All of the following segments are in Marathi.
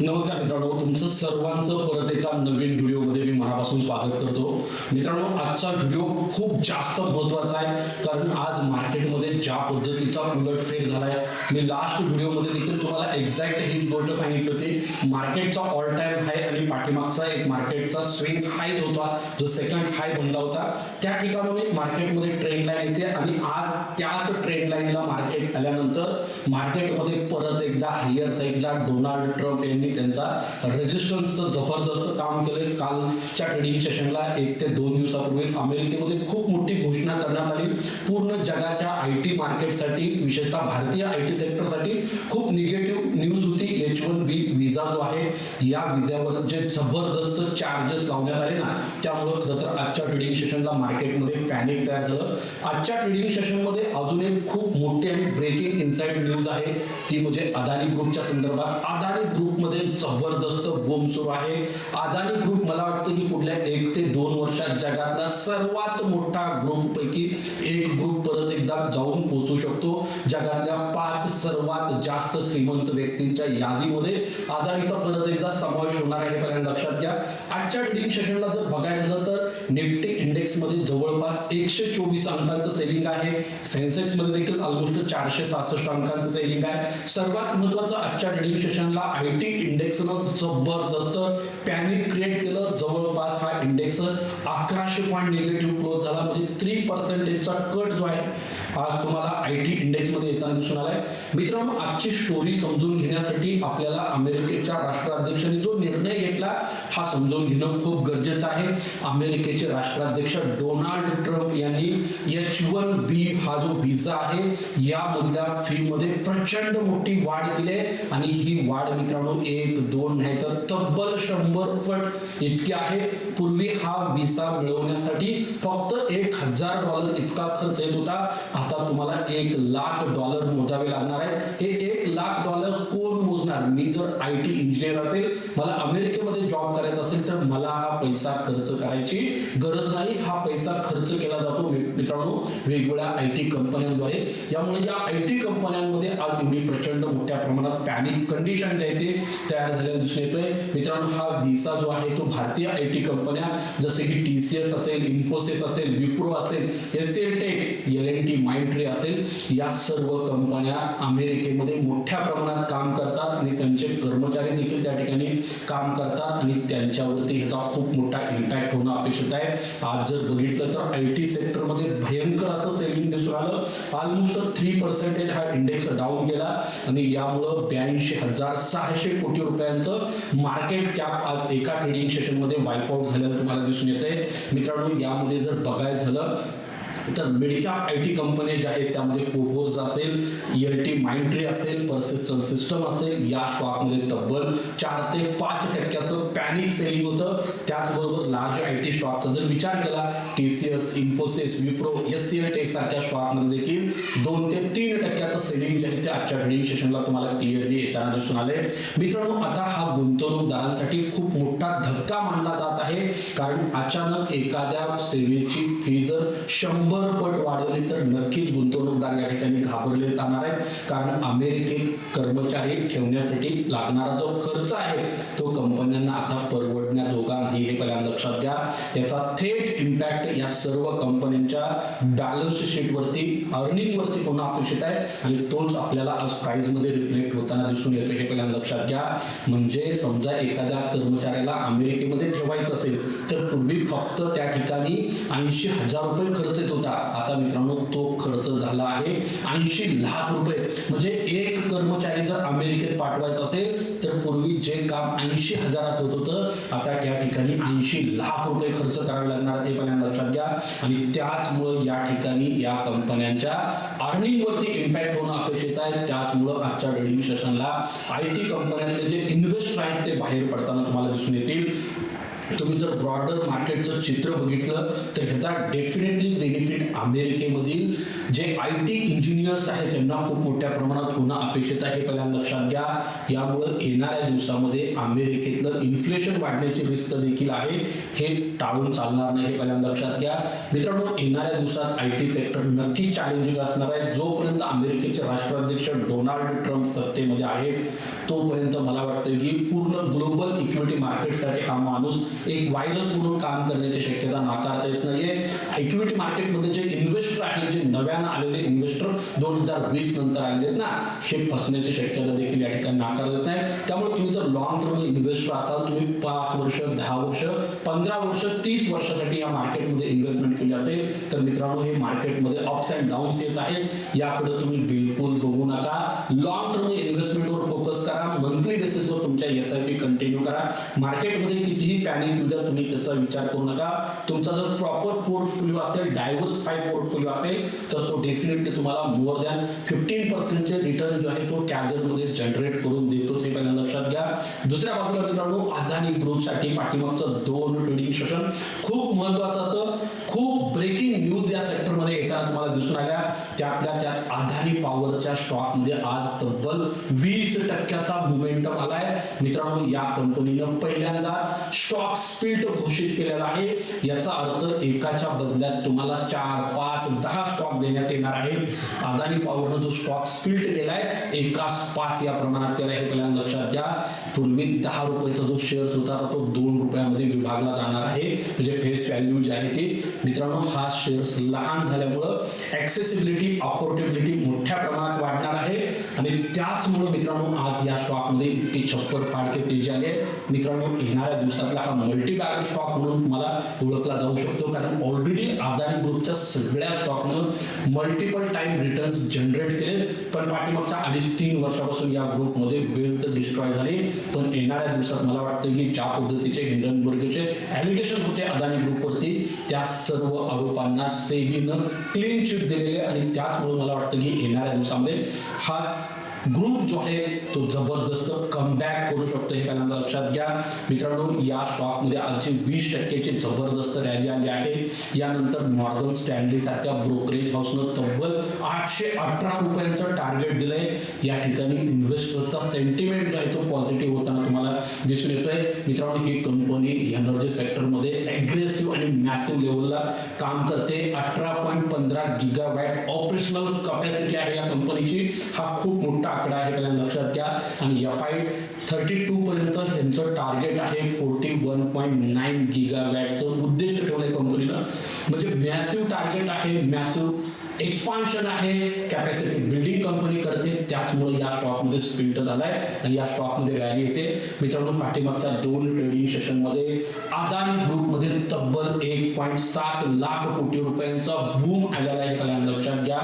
नमस्कार मित्रांनो तुमचं सर्वांचं परत एका नवीन व्हिडिओमध्ये मी मनापासून स्वागत करतो. मित्रांनो आजचा व्हिडिओ खूप जास्त महत्त्वाचा आहे कारण आज मार्केटमध्ये ज्या पद्धतीचा उलटफेर झाला आहे मी लास्ट व्हिडिओमध्ये देखील तुम्हाला एक्झॅक्ट ही गोष्ट सांगितली होती. मार्केटचा ऑल टाइम हाय आणि पाठीमागचा एक मार्केटचा स्विंग हाय होता जो सेकंड हाय बनला होता. त्या ठिकाणी मार्केटमध्ये ट्रेंड लाईन येते आणि आज त्याच ट्रेंड लाईनला मार्केट आल्यानंतर मार्केटमध्ये परत एकदा हायर साईडला डोनाल्ड ट्रम्प यांनी त्यांचा रेजिस्टन्सचं जबरदस्त काम केलं कालच्या ट्रेडिंग सेशनला एक ते दोन दिवसापूर्वीच अमेरिकेमध्ये खूप मोठी घोषणा करण्यात आली. पूर्ण जगाच्या आय टी मार्केटसाठी विशेषतः भारतीय आय टी सेक्टरसाठी खूप निगेटिव्ह न्यूज होती. एच वन बी विजा जो आहे या विजावर जे जबरदस्त चार्जेस लावण्यात आले ना त्यामुळं खरं तर आजच्या ट्रेडिंग सेशनला मार्केटमध्ये पॅनिक तयार झालं. आजच्या ट्रेडिंग सेशनमध्ये अजून एक खूप मोठी आणि ब्रेकिंग इन्साइड न्यूज आहे. ती म्हणजे अदानी ग्रुपच्या संदर्भात. अदानी ग्रुपमध्ये जबरदस्त बोम सुरू आहे. अदानी ग्रुप मला वाटतं की पुढल्या एक ते दोन वर्षात जगातला सर्वात मोठा ग्रुप पैकी एक ग्रुप परत एकदा जाऊन पोहोचू शकतो. जगातल्या पाच सर्वात जास्त श्रीमंत व्यक्तींच्या यादीमध्ये अदानीचा परत एकदा समावेश होणार आहे. हे पहिल्यांदा लक्षात घ्या. आजच्या ट्रेडिंग सेशनला जर बघायचं झालं तर निफ्टी इंडेक्समध्ये जवळपास एकशे चोवीस अंकांचं सेलिंग आहे. सेन्सेक्समध्ये देखील ऑलमोस्ट चारशे सहासष्ट अंकांचं सेलिंग आहे. सर्वात महत्वाचं आजच्या ट्रेडिंग सेशनला आय टी इंडेक्सनं जबरदस्त पॅनिक क्रिएट केलं. जवळपास हा इंडेक्स अकराशे पॉईंट निगेटिव्ह क्लोज झाला. म्हणजे थ्री पर्सेंटेजचा कट जो आहे आज तुम्हाला आय टी इंडेक्समध्ये येताना दिसून आलाय. मित्रांनो आजची स्टोरी समजून घेण्यासाठी आपल्याला अमेरिकेच्या राष्ट्राध्यक्षांनी जो निर्णय घेतला हा समजून घेणं खूप गरजेचं आहे. अमेरिकेचे राष्ट्राध्यक्ष डोनाल्ड ट्रम्प यांनी एच वन बी हा जो व्हिसा आहे यामधल्या फीमध्ये प्रचंड मोठी वाढ केली आहे. आणि ही वाढ मित्रांनो एक दोन नाही तर तब्बल शंभर फट इतकी आहे. पूर्वी हा व्हिसा मिळवण्यासाठी फक्त एक हजार डॉलर इतका खर्च येत होता. आता तुम्हाला एक लाख डॉलर मोजावे लागणार आहे. हे एक लाख डॉलर कोण मोजणार मी जर आय टी इंजिनियर असेल मला अमेरिकेमध्ये जॉब करायचा असेल तर मला हा पैसा खर्च करायची गरज नाही. हा पैसा खर्च केला जातो मित्रांनो वेगवेगळ्या आय टी कंपन्यांद्वारे. यामुळे या आय टी कंपन्यांमध्ये आज एवढी प्रचंड मोठ्या प्रमाणात पॅनिक कंडिशन जे आहे ते तयार झालेलं दिसून येतोय. मित्रांनो हा व्हिसा जो आहे तो भारतीय आय टी कंपन्या जसे की टी सी एस असेल इन्फोसिस असेल विप्रो असेल S L tech L N T Mindtree असेल या सर्व कंपन्या अमेरिकेमध्ये मोठ्या प्रमाणात काम करतात. आणि त्यांचे कर्मचारी देखील त्या ठिकाणी काम करतात आणि त्यांच्यावरती ह्याचा खूप मोठा इम्पॅक्ट होणं अपेक्षित आहे. आज जर बघितलं तर आय टी सेक्टरमध्ये भयंकर असं सेलिंग दिसून आलं. ऑलमोस्ट थ्री पर्सेंटेज हा इंडेक्स डाऊन गेला आणि यामुळं ब्याऐंशी हजार सहाशे कोटी रुपयांचं मार्केट कॅप आज एका ट्रेडिंग सेशनमध्ये वाईप आउट झालेलं तुम्हाला दिसून येते मित्रांनो यामध्ये जर बघायचं झालं तर मिडकॅप आय टी कंपन्या ज्या आहेत त्यामध्ये कोहोज असेल एल टी माइंट्री असेल परसिस्टन सिस्टम असेल या स्टॉकमध्ये तब्बल चार ते पाच टक्क्याचं पॅनिक सेलिंग होतं. त्याचबरोबर लार्ज आय टी स्टॉकचा जर विचार केला T C S Infosys Wipro S C L tech सारख्या स्टॉकमध्ये देखील दोन ते तीन टक्क्याचं सेलिंग जे आहे ते आजच्या ट्रेडिंग सेशनला तुम्हाला क्लिअरली येताना दिसून आले मित्रांनो आता हा गुंतवणूकदारांसाठी खूप मोठा धक्का मानला जात आहे. कारण अचानक एखाद्या सेवेची फी जर शंभर पट वाढवली तर नक्कीच गुंतवणूकदार या ठिकाणी घाबरले जाणार आहेत. कारण अमेरिकेत कर्मचारी ठेवण्यासाठी लागणारा जो खर्च आहे तो कंपन्यांना आता परवडण्याजोगा नाही हे पहिल्यांदा लक्षात घ्या. याचा थेट इम्पॅक्ट या सर्व कंपन्यांच्या बॅलन्स शीटवरती अर्निंग वरती होणं अपेक्षित आहे? आणि तोच आपल्याला आज प्राईजमध्ये रिफ्लेक्ट होताना दिसून येतो. हे पहिल्यांदा लक्षात घ्या. म्हणजे समजा एखाद्या कर्मचाऱ्याला अमेरिकेमध्ये ठेवायचं असेल तर पूर्वी फक्त त्या ठिकाणी ऐंशी हजार रुपये खर्च येत होता. आता मित्रांनो तो खर्च झाला आहे ऐंशी लाख रुपये. म्हणजे एक कर्मचारी जर अमेरिकेत पाठवायचा असेल तर पूर्वी जे काम ऐंशी हजारात होत होतं आता त्या ठिकाणी ऐंशी लाख रुपये खर्च करावे लागणार ते हे पहिल्यांदा लक्षात घ्या. आणि त्याचमुळं या ठिकाणी या कंपन्यांच्या अर्निंगवरती इम्पॅक्ट होणं अपेक्षित आहे. त्याचमुळं आजच्या ट्रेडिंग सेशनला आय टी कंपन्यांचे जे इन्व्हेस्ट आहेत ते बाहेर पडताना तुम्हाला दिसून येतील. तुम्ही जर ब्रॉडर मार्केटचं चित्र बघितलं तर ह्याचा डेफिनेटली बेनिफिट अमेरिकेमधील जे आय टी इंजिनियर्स आहेत त्यांना खूप मोठ्या प्रमाणात होणं अपेक्षित आहे. पहिल्यांदा लक्षात घ्या यामुळं येणाऱ्या दिवसामध्ये अमेरिकेतलं इन्फ्लेशन वाढण्याची रिस्क देखील आहे. हे टाळून चालणार नाही हे पहिल्यांदा लक्षात घ्या. मित्रांनो येणाऱ्या दिवसात आय टी सेक्टर नक्की चॅलेंजिंग असणार आहे. जोपर्यंत अमेरिकेचे राष्ट्राध्यक्ष डोनाल्ड ट्रम्प सत्तेमध्ये आहेत तोपर्यंत मला वाटतं की पूर्ण ग्लोबल इक्विटी मार्केटसाठी हा माणूस एक व्हायरस म्हणून काम करण्याची शक्यता नाकारता येत नाहीये. इक्विटी मार्केटमध्ये जे इन्व्हेस्टर आहेत जे नव्यानं आलेले इन्व्हेस्टर दोन हजार वीस नंतर आलेले ना हे फसण्याची शक्यता देखील या ठिकाणी नाकारता येत नाही. त्यामुळे तुम्ही जर लॉंग टर्म इन्व्हेस्टर असाल तुम्ही पाच वर्ष दहा वर्ष पंधरा वर्ष तीस वर्षासाठी या मार्केटमध्ये इन्व्हेस्टमेंट केली असेल तर मित्रांनो हे मार्केटमध्ये अप्स अँड डाऊन्स येत आहेत. याकडे तुम्ही बिलकुल बघू नका. लॉंग टर्म इन्व्हेस्टमेंटवर करा मंथली बेसिसवर तुमच्या एस आय पी कंटिन्यू करा. मार्केटमध्ये कितीही पॅनिक येऊ द्या तुम्ही त्याचा विचार करू नका. तुमचा जर प्रॉपर पोर्टफोलिओ असेल डायव्हर्सिफाईड पोर्टफोलिओ असेल तर तो डेफिनेटली तुम्हाला मोर दॅन फिफ्टीन पर्सेंटचे रिटर्न जो आहे तो कॅगरमध्ये जनरेट करून देतोच हे पहिल्यांदा लक्षात घ्या. दुसऱ्या बाजूला मित्रांनो अदानी ग्रुपसाठी पाठीमागचं दोन ट्रेडिंग सेशन खूप महत्वाचं होतं. खूप ब्रेकिंग न्यूज या सेक्टरमध्ये येताना तुम्हाला दिसून आल्या. त्यातल्या त्यात अदानी पॉवरच्या स्टॉकमध्ये आज तब्बल वीस टक्क्याचा मुमेंटम आलाय. मित्रांनो या कंपनीनं पहिल्यांदा स्टॉक स्प्लिट घोषित केलेला आहे. याचा अर्थ एकाच्या बदल्यात तुम्हाला चार पाच दहा स्टॉक देण्यात येणार आहेत. अदानी पॉवरनं जो स्टॉक स्प्लिट केलाय एकाच पाच या प्रमाणात केलाय हे पहिल्यांदा लक्षात घ्या. पूर्वी दहा रुपयाचा जो शेअर्स होता तो दोन रुपयामध्ये विभागला जाणार आहे. म्हणजे फेस व्हॅल्यू जी आहे ती मित्रांनो हा शेअर्स लहान झाल्यामुळं ऍक्सेसिबिलिटी ऑपॉर्च्युनिटी मोठ्या प्रमाणात वाढणार आहे. आणि त्याचमुळं मित्रांनो आज या स्टॉकमध्ये इतकी छप्पर पाडके तेजी आली आहे. मित्रांनो येणाऱ्या दिवसातला हा मल्टी स्टॉक म्हणून तुम्हाला ओळखला जाऊ शकतो. कारण ऑलरेडी अदानी ग्रुपच्या सगळ्या स्टॉकनं मल्टिपल टाइम रिटर्न्स जनरेट केले. पण पाठीमागच्या अडीच तीन वर्षापासून या ग्रुपमध्ये वेल्थ डिस्ट्रॉय झाली. पण येणाऱ्या दिवसात मला वाटतं की ज्या पद्धतीचे हिंडनबर्गचे ॲलिगेशन होते अदानी ग्रुपवरती त्या सर्व आरोपांना सेबीनं क्लीन चिट दिलेले आणि त्याचमुळे मला वाटतं की येणाऱ्या दिवसामध्ये हा ग्रुप जो आहे तो जबरदस्त कमबॅक करू शकतो हे पहिल्यांदा लक्षात घ्या. मित्रांनो या स्टॉकमध्ये आजची वीस टक्क्याची जबरदस्त रॅली आली आहे. यानंतर मॉर्गन स्टँडली सारख्या ब्रोकरेज हाऊसनं तब्बल आठशे अठरा रुपयांचं टार्गेट दिलंय. या ठिकाणी इन्व्हेस्टरचा सेंटिमेंट जो आहे तो पॉझिटिव्ह होताना तुम्हाला दिसून येतोय. मित्रांनो ही कंपनी एनर्जी सेक्टरमध्ये अग्रेसिव्ह आणि मॅसिव्ह लेवलला काम करते. अठरा पॉईंट पंधरा गिगा वॅट ऑपरेशनल कपॅसिटी आहे या कंपनीची हा खूप मोठा आकडा आहे पहिल्यांदा लक्षात घ्या. आणि एफ आय थर्टी टू पर्यंत यांचं टार्गेट आहे forty one point nine giga वॅटचं उद्दिष्ट ठेवलंय कंपनीनं म्हणजे मॅसिव्ह टार्गेट आहे मॅसिव्ह एक्सपान्शन आहे कॅपॅसिटी बिल्डिंग कंपनी करते. त्याचमुळे या स्टॉकमध्ये स्प्रिंट झालाय आणि या स्टॉकमध्ये रॅली येते. मित्रांनो पाठीमागच्या दोन ट्रेडिंग सेशनमध्ये अदानी ग्रुपमध्ये तब्बल एक पॉईंट सात लाख कोटी रुपयांचा बूम आलेला आहे. पहिल्यांदा लक्षात घ्या.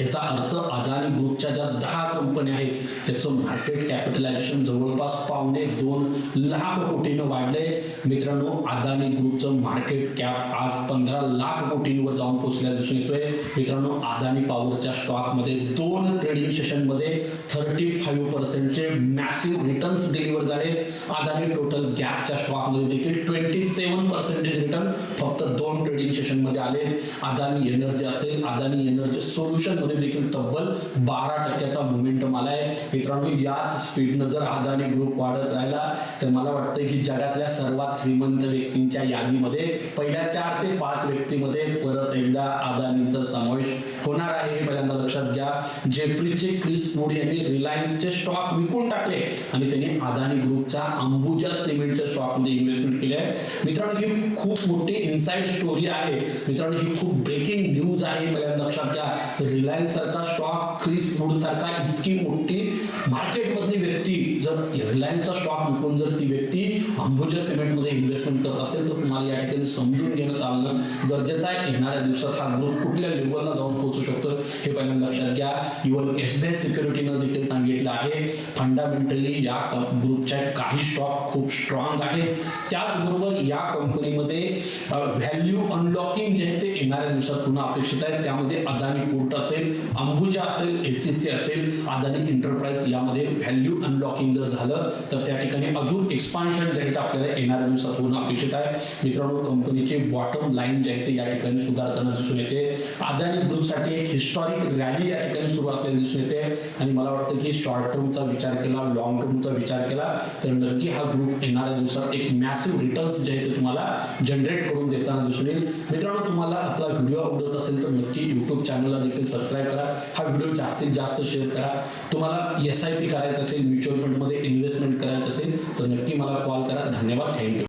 याचा अर्थ अदानी ग्रुपच्या ज्या दहा कंपन्या आहेत त्याचं मार्केट कॅपिटलायझेशन जवळपास पावणे दोन लाख कोटीनं वाढले मित्रांनो अदानी ग्रुपचं मार्केट कॅप आज पंधरा लाख कोटींवर जाऊन पोहोचल्या दिसून येतोय. मित्रांनो अदानी पॉवरच्या स्टॉकमध्ये दोन ट्रेडिंग सेशनमध्ये थर्टी फाईव्ह पर्सेंटचे मॅसिव्ह रिटर्न्स डिलिव्हर झाले. अदानी टोटल गॅपच्या स्टॉकमध्ये देखील ट्वेंटी सेव्हन पर्सेंटेज रिटर्न फक्त दोन ट्रेडिंग सेशनमध्ये आले. अदानी एनर्जी असेल अदानी एनर्जी सोल्युशन मध्ये देखील तब्बल बारा टक्क्याचा मोमेंटम आलाय. मित्रांनो याच स्पीडनं जर अदानी ग्रुप वाढत राहिला तर मला वाटतं की जगातल्या सर्वात श्रीमंत व्यक्तींच्या यादीमध्ये पहिल्या चार ते पाच व्यक्तीमध्ये परत एकदा अदानीचा समावेश होणार आहे. हे पहिल्यांदा लक्षात घ्या. जेफ्रीचे क्रिस वूड यांनी रिलायन्सचे स्टॉक विकून टाकले आणि त्यांनी अदानी ग्रुपच्या अंबुजा सिमेंटच्या स्टॉकमध्ये इन्व्हेस्टमेंट केली आहे. मित्रांनो ही खूप मोठी इन्साइड स्टोरी आहे. मित्रांनो ही खूप ब्रेकिंग न्यूज आहे. पहिल्यांदा लक्षात घ्या. रिलायन्स सारखा स्टॉक क्रिस फूड सारखा इतकी मोठी मार्केटमधली व्यक्ती जर रिलायन्सचा स्टॉक विकून जर ती व्यक्ती अंबुजा सिमेंटमध्ये इन्व्हेस्टमेंट करत असेल तर तुम्हाला या ठिकाणी समजून घेणं चालणं गरजेचं आहे. येणाऱ्या दिवसात हा ग्रुप कुठल्या लेवलला जाऊन पोहोचू शकतो हे पहिल्यांदा लक्षात घ्या. इव्हन एस बी आय सिक्युरिटीनं देखील सांगितलं आहे. फंडामेंटली या ग्रुपच्या काही स्टॉक खूप स्ट्रॉंग आहे. त्याचबरोबर या कंपनीमध्ये व्हॅल्यू अनलॉकिंग जे आहे ते येणाऱ्या दिवसात पुन्हा अपेक्षित आहे. त्यामध्ये अदानी पोर्ट असेल अंबुजा असेल एस सी सी असेल अदानी एंटरप्राइज यामध्ये व्हॅल्यू अनलॉकिंग जर झालं तर त्या ठिकाणी ठिकाणी अजून एक्सपान्शन जे आहे आपल्याला येणाऱ्या दिवसात होणं अपेक्षित आहे. मित्रांनो कंपनीचे बॉटम लाईन जे आहे ते या ठिकाणी सुधारताना दिसून येते. अदानी ग्रुपसाठी एक हिस्टॉरिक रॅली या ठिकाणी सुरू असलेली दिसून येते. आणि मला वाटतं की शॉर्ट टर्मचा विचार केला लॉंग टर्मचा विचार केला तर नक्की हा ग्रुप येणाऱ्या दिवसात एक मॅसिव्ह रिटर्न्स जे आहे ते तुम्हाला जनरेट करून देताना दिसून येईल. मित्रांनो तुम्हाला आपला व्हिडिओ आवडत असेल तर नक्की यूट्यूब चॅनलला देखील सबस्क्राईब करा. हा व्हिडिओ जास्तीत जास्त शेअर करा. तुम्हाला एस आय पी करायचं असेल म्युच्युअल फंडमध्ये इन्व्हेस्टमेंट करायचं असेल तर नक्की मला कॉल करा. धन्यवाद. थँक्यू.